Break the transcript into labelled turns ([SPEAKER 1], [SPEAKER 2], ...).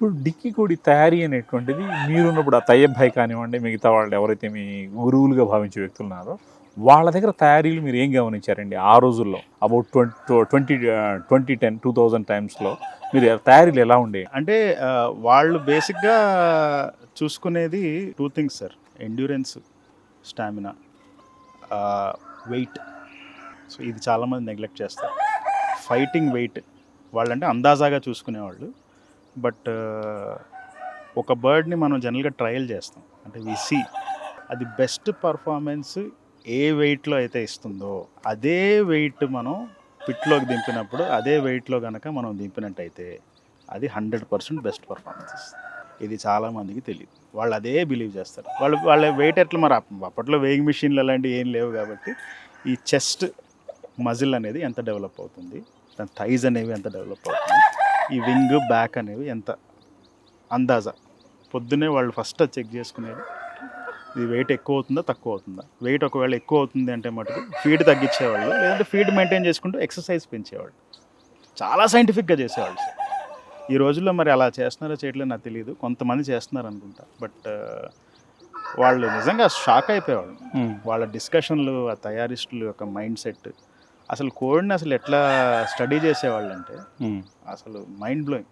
[SPEAKER 1] ఇప్పుడు డిక్కీ కోడి తయారీ అనేటువంటిది మీరున్నప్పుడు ఆ తయ్యబ్ భాయ్ కానివ్వండి మిగతా వాళ్ళు ఎవరైతే మీ గురువులుగా భావించే వ్యక్తులు ఉన్నారో వాళ్ళ దగ్గర తయారీలు మీరు ఏం గమనించారండి ఆ రోజుల్లో? About twenty twenty twenty ten two thousand టైమ్స్లో మీరు తయారీలు ఎలా ఉండే?
[SPEAKER 2] అంటే వాళ్ళు బేసిక్గా చూసుకునేది two things sir. Endurance stamina weight. So ఇది చాలామంది నెగ్లెక్ట్ చేస్తారు. Fighting weight. వాళ్ళంటే అందాజాగా చూసుకునేవాళ్ళు. బట్ ఒక బర్డ్ని మనం జనరల్గా ట్రయల్ చేస్తాం. అంటే వి సి. అది బెస్ట్ పర్ఫార్మెన్స్ ఏ వెయిట్లో అయితే ఇస్తుందో అదే వెయిట్ మనం పిట్లోకి దింపినప్పుడు అదే వెయిట్లో కనుక మనం దింపినట్టయితే అది హండ్రెడ్ పర్సెంట్ బెస్ట్ పర్ఫార్మెన్స్ ఇస్తుంది. ఇది చాలా మందికి తెలియదు వాళ్ళు అదే బిలీవ్ చేస్తారు. వాళ్ళు వాళ్ళ వెయిట్ ఎట్లా మరి అప్పట్లో వెయింగ్ మిషన్లు అలాంటివి ఏం లేవు కాబట్టి ఈ చెస్ట్ మజిల్ అనేది ఎంత డెవలప్ అవుతుంది దాని థైజ్ అనేవి ఎంత డెవలప్ అవుతుంది ఈ వింగ్ బ్యాక్ అనేవి ఎంత అందాజా. పొద్దున్నే వాళ్ళు ఫస్ట్ చెక్ చేసుకునేది ఇది వెయిట్ ఎక్కువ అవుతుందా తక్కువ అవుతుందా? వెయిట్ ఒకవేళ ఎక్కువ అవుతుంది అంటే మటుకు ఫీడ్ తగ్గించేవాళ్ళు లేదంటే ఫీడ్ మెయింటైన్ చేసుకుంటూ ఎక్సర్సైజ్ పెంచేవాళ్ళు. చాలా సైంటిఫిక్గా చేసేవాళ్ళు. ఈ రోజుల్లో మరి అలా చేస్తున్నారో చేయట్లేదు నాకు తెలియదు కొంతమంది చేస్తున్నారు అనుకుంటా బట్ వాళ్ళు నిజంగా షాక్ అయిపోయేవాళ్ళు. వాళ్ళ డిస్కషన్లు ఆ తయారిస్టుల యొక్క మైండ్ సెట్ అసలు కోడిని అసలు ఎట్లా స్టడీ చేసేవాళ్ళు అంటే అసలు మైండ్ బ్లోయింగ్